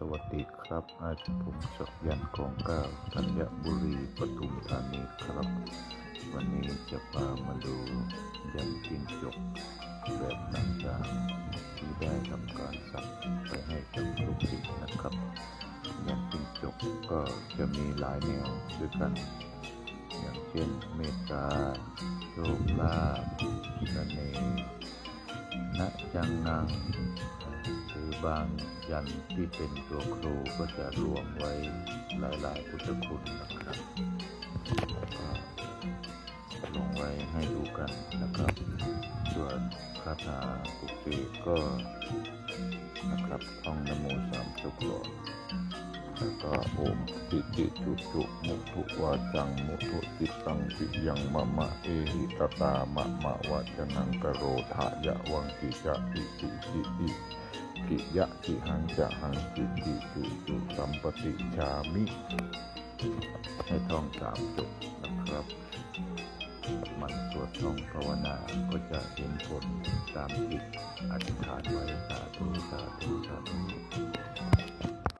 สวัสดีครับ อาจารย์ผมศักยันต์กองเก้าธัญบุรีปทุมธานีครับ วันนี้จะพามาดูยันจิ้งจกแบบต่างๆที่ได้ทำการสักไปให้กับลูกศิษย์นะครับ ยันจิ้งจกก็จะมีหลายแนวด้วยกัน อย่างเช่นเมตตาโชคลาภเสน่ห์ณจังนังคือบาง ยันที่เป็นตัวครูก็จะรวมไว้หลายๆพุทธคุณนะครับแล้วก็ลงไว้ให้ดูกันนะครับ ส่วนคาถาปุกเสกก็นะครับท่องนโมสามจบก่อนแล้วก็โอมจิจิจุจุมุทุวาจังมุทุจิตังปิยังมะมะเอหิตตามะมะวะจนังกโรทะยะวังกิจะอิจิจิอิ กิยะกิหังจะหังจิจิจุจุสัมปติชามิ ให้ท่องสามจบนะครับ มันสวดท่องภาวนา ก็จะเห็นผลตามจิตอธิษฐานไว้สาธุสาธุสาธุ